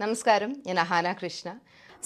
നമസ്കാരം ഞാൻ Ahana Krishna.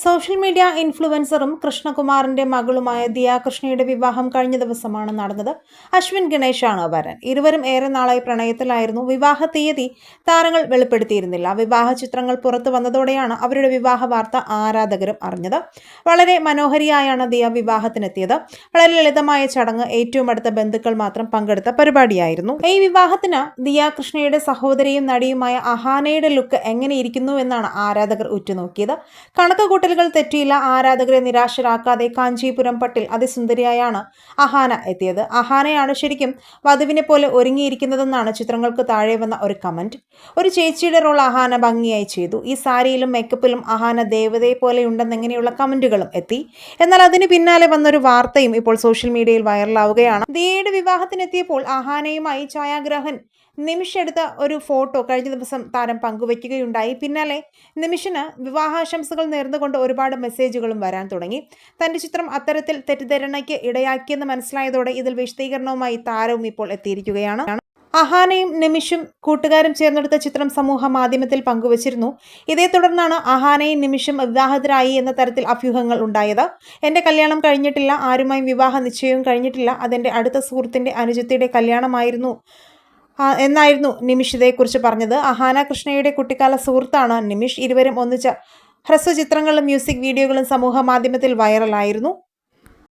Social media ഇൻഫ്ലുവൻസറും കൃഷ്ണകുമാറിന്റെ മകളുമായ ദിയാകൃഷ്ണയുടെ വിവാഹം കഴിഞ്ഞ ദിവസമാണ് നടന്നത്. അശ്വിൻ ഗണേശാണ് വരൻ. ഇരുവരും ഏറെ നാളായി പ്രണയത്തിലായിരുന്നു. വിവാഹ തീയതി താരങ്ങൾ വെളിപ്പെടുത്തിയിരുന്നില്ല. വിവാഹ ചിത്രങ്ങൾ പുറത്തു വന്നതോടെയാണ് അവരുടെ വിവാഹ വാർത്ത ആരാധകരും അറിഞ്ഞത്. വളരെ മനോഹരിയായാണ് ദിയ വിവാഹത്തിനെത്തിയത്. വളരെ ലളിതമായ ചടങ്ങ് ഏറ്റവും അടുത്ത ബന്ധുക്കൾ മാത്രം പങ്കെടുത്ത പരിപാടിയായിരുന്നു. ഈ വിവാഹത്തിന് ദിയ കൃഷ്ണയുടെ സഹോദരിയും നടിയുമായ അഹാനയുടെ ലുക്ക് എങ്ങനെയിരിക്കുന്നു എന്നാണ് ആരാധകർ ഉറ്റുനോക്കിയത്. കണക്ക് കൂട്ടലുകൾ തെറ്റിയില്ല ആരാധകരെ നിരാശരാക്കാതെ കാഞ്ചീപുരം പട്ടിൽ അതിസുന്ദരിയായാണ് അഹാന എത്തിയത്. അഹാനയാണ് ശരിക്കും വധുവിനെ പോലെ ഒരുങ്ങിയിരിക്കുന്നതെന്നാണ് ചിത്രങ്ങൾക്ക് താഴെ വന്ന ഒരു കമന്റ്. ഒരു ചേച്ചിയുടെ റോൾ അഹാന ഭംഗിയായി ചെയ്തു. ഈ സാരിയിലും മേക്കപ്പിലും അഹാന ദേവതയെ പോലെ ഉണ്ടെന്നിങ്ങനെയുള്ള കമന്റുകളും എത്തി. എന്നാൽ അതിന് പിന്നാലെ വന്നൊരു വാർത്തയും ഇപ്പോൾ സോഷ്യൽ മീഡിയയിൽ വൈറലാവുകയാണ് ദിയയുടെ വിവാഹത്തിനെത്തിയപ്പോൾ അഹാനയുമായി ഛായാഗ്രാഹൻ നിമിഷ് എടുത്ത ഒരു ഫോട്ടോ കഴിഞ്ഞ ദിവസം താരം പങ്കുവയ്ക്കുകയുണ്ടായി പിന്നാലെ നിമിഷിന് വിവാഹാശംസകൾ നേർന്നുകൊണ്ട് ഒരുപാട് മെസ്സേജുകളും വരാൻ തുടങ്ങി. തന്റെ ചിത്രം അത്തരത്തിൽ തെറ്റിദ്ധരണയ്ക്ക് ഇടയാക്കിയെന്ന് മനസ്സിലായതോടെ ഇതിൽ വിശദീകരണവുമായി താരവും ഇപ്പോൾ എത്തിയിരിക്കുകയാണ്. അഹാനയും നിമിഷും കൂട്ടുകാരും ചേർന്നെടുത്ത ചിത്രം സമൂഹ മാധ്യമത്തിൽ പങ്കുവച്ചിരുന്നു. ഇതേ തുടർന്നാണ് അഹാനയും നിമിഷും വിവാഹിതരായി എന്ന തരത്തിൽ അഭ്യൂഹങ്ങൾ ഉണ്ടായത്. എന്റെ കല്യാണം കഴിഞ്ഞിട്ടില്ല ആരുമായും വിവാഹ നിശ്ചയവും കഴിഞ്ഞിട്ടില്ല. അതെന്റെ അടുത്ത സുഹൃത്തിന്റെ അനുജത്തിയുടെ കല്യാണമായിരുന്നു. എന്നായിരുന്നു നിമിഷ് ഇതേക്കുറിച്ച് പറഞ്ഞത്. അഹാന കൃഷ്ണയുടെ കുട്ടിക്കാല സുഹൃത്താണ് നിമിഷ്. ഇരുവരും ഒന്നിച്ച ഹ്രസ്വചിത്രങ്ങളും മ്യൂസിക് വീഡിയോകളും സമൂഹ മാധ്യമത്തിൽ വൈറലായിരുന്നു.